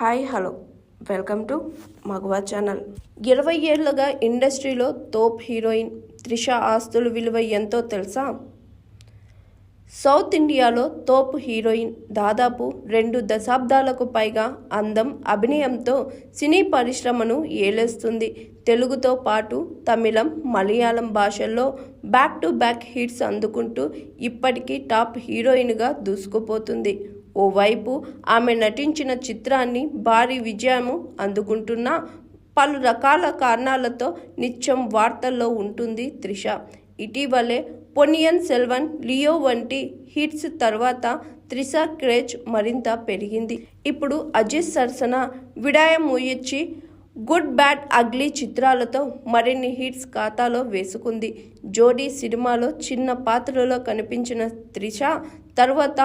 Hi hello. Welcome to Magava channel. ఇరవై ఏళ్ళుగా ఇండస్ట్రీలో తోప్ హీరోయిన్ త్రిష ఆస్తుల విలువ ఎంతో తెలుసా? సౌత్ ఇండియాలో తోపు హీరోయిన్ దాదాపు రెండు దశాబ్దాలకు పైగా అందం అభినయంతో సినీ పరిశ్రమను ఏలేస్తుంది. తెలుగుతో పాటు తమిళం మలయాళం భాషల్లో బ్యాక్ టు బ్యాక్ హిట్స్ అందుకుంటూ ఇప్పటికీ టాప్ హీరోయిన్గా దూసుకుపోతుంది. ఓవైపు ఆమె నటించిన చిత్రాన్ని భారీ విజయము అందుకుంటున్న పలు రకాల కారణాలతో నిత్యం వార్తల్లో ఉంటుంది త్రిష. ఇటీవలే పొనియన్ సెల్వన్ లియో వంటి హిట్స్ తర్వాత త్రిష క్రేజ్ మరింత పెరిగింది. ఇప్పుడు అజిత్ సరసన విడాయం గుడ్ బ్యాడ్ అగ్లీ చిత్రాలతో మరిన్ని హిట్స్ ఖాతాలో వేసుకుంది. జోడీ సినిమాలో చిన్న పాత్రలో కనిపించిన త్రిష తర్వాత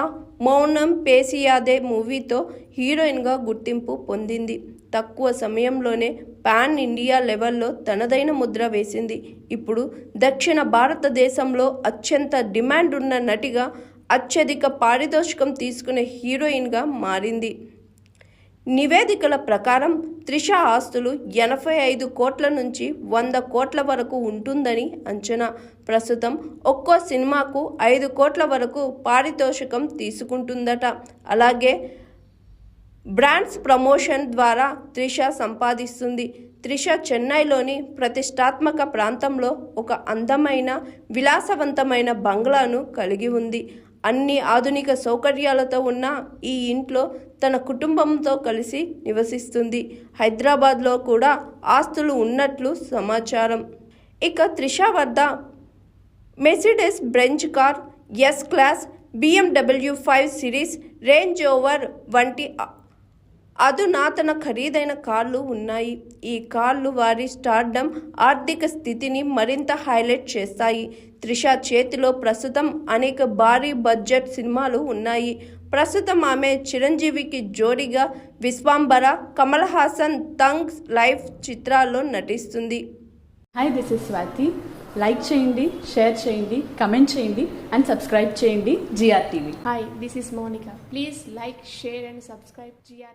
మౌనం పేసియాదే మూవీతో హీరోయిన్గా గుర్తింపు పొందింది. తక్కువ సమయంలోనే పాన్ ఇండియా లెవెల్లో తనదైన ముద్ర వేసింది. ఇప్పుడు దక్షిణ భారతదేశంలో అత్యంత డిమాండ్ ఉన్న నటిగా అత్యధిక పారితోషికం తీసుకునే హీరోయిన్గా మారింది. నివేదికల ప్రకారం త్రిష ఆస్తులు ఎనభై ఐదు కోట్ల నుంచి వంద కోట్ల వరకు ఉంటుందని అంచనా. ప్రస్తుతం ఒక్కో సినిమాకు ఐదు కోట్ల వరకు పారితోషికం తీసుకుంటుందట. అలాగే బ్రాండ్స్ ప్రమోషన్ ద్వారా త్రిష సంపాదిస్తుంది. త్రిష చెన్నైలోని ప్రతిష్టాత్మక ప్రాంతంలో ఒక అందమైన విలాసవంతమైన బంగ్లాను కలిగి ఉంది. అన్ని ఆధునిక సౌకర్యాలతో ఉన్న ఈ ఇంట్లో తన కుటుంబంతో కలిసి నివసిస్తుంది. హైదరాబాద్లో కూడా ఆస్తులు ఉన్నట్లు సమాచారం. ఇక త్రిష వద్ద Mercedes Benz car S class BMW five series Range Rover వంటి అధునాతన ఖరీదైన కార్లు ఉన్నాయి. ఈ కార్లు వారి స్టార్డమ్ ఆర్థిక స్థితిని మరింత హైలైట్ చేస్తాయి. త్రిష చేతిలో ప్రస్తుతం అనేక భారీ బడ్జెట్ సినిమాలు ఉన్నాయి. ప్రస్తుతం ఆమె చిరంజీవికి జోడిగా విశ్వాంబర కమల్ హాసన్ తంగ్ లైఫ్ చిత్రాల్లో నటిస్తుంది. Hi this is Swathi like చేయండి షేర్ చేయండి కమెంట్ చేయండి అండ్ సబ్స్క్రైబ్ చేయండి GR TV Hi, this is Monica. Please like, share, and subscribe GR.